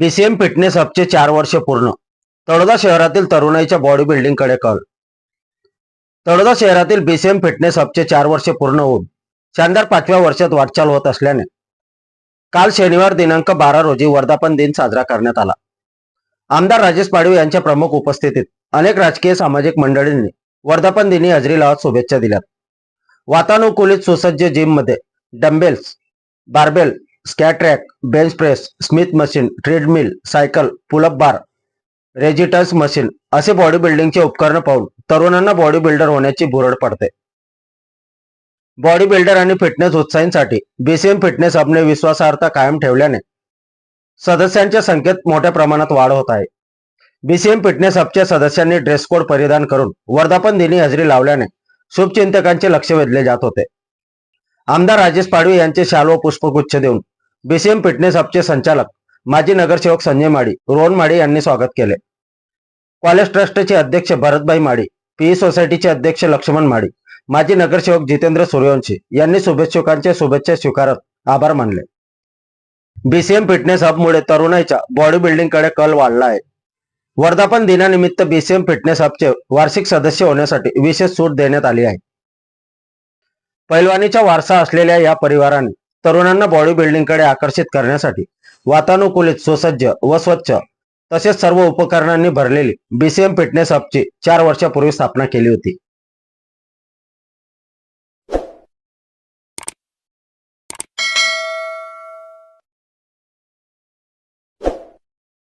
BCM fitness हबचे चार वर्ष पूर्ण. तळोदा शहरातील तरुणाईच्या बॉडी बिल्डिंगकडे कल. तळोदा शहरातील बीसीएम फिटनेस हबचे चार वर्ष पूर्ण होऊन शानदार पाचव्या वर्षात वाटचाल होत असल्याने काल शनिवार दिनांक बारा रोजी वर्धापन दिन साजरा करण्यात आला. आमदार राजेश पाडवी यांच्या प्रमुख उपस्थितीत अनेक राजकीय सामाजिक मंडळींनी वर्धापन दिनी हजेरी लावत शुभेच्छा दिल्यात. वातानुकूलित सुसज्ज जिममध्ये dumbbells dumbbells barbell squat rack bench press Smith machine treadmill cycle pullup bar resistance machine असे बॉडी बिल्डिंगचे उपकरण पाहून तरुणांना बॉडी बिल्डर होण्याची भुरड पडते. बॉडी बिल्डर आणि फिटनेस उत्साहींसाठी बीसीएम फिटनेस हबने विश्वासार्हता कायम ठेवल्याने सदस्यांच्या संख्येत मोठ्या प्रमाणात वाढ होत आहे. बीसीएम फिटनेस हबच्या सदस्यांनी ड्रेस कोड परिधान करून वर्धापन दिनी हजेरी लावल्याने शुभचिंतकांचे लक्ष वेधले जात होते. आमदार राजेश पाडवी यांचे शाल व पुष्पगुच्छ देऊन बीसीएम फिटनेस हबचे संचालक माजी नगरसेवक संजय माडी रोहन माडी यांनी स्वागत केले. कॉलेज ट्रस्टचे अध्यक्ष भरतभाई माडी पीई सोसायटीचे अध्यक्ष लक्ष्मण माडी माजी नगरसेवक जितेंद्र सूर्यवंशी यांनी शुभेच्छुकांच्या शुभेच्छा स्वीकारत आभार मानले. बीसीएम फिटनेस हबमुळे तरुणाईच्या बॉडी बिल्डिंगकडे कल वाढला आहे. वर्धापन दिनानिमित्त बीसीएम फिटनेस हबचे वार्षिक सदस्य होण्यासाठी विशेष सूट देण्यात आली आहे. पैलवानीचा वारसा असलेल्या या परिवाराने तरुणांना बॉडी बिल्डिंगकडे आकर्षित करण्यासाठी वातानुकूलित सुसज्ज व स्वच्छ तसेच सर्व उपकरणांनी भरलेली बीसीएम फिटनेस हबची चार वर्षापूर्वी स्थापना केली होती.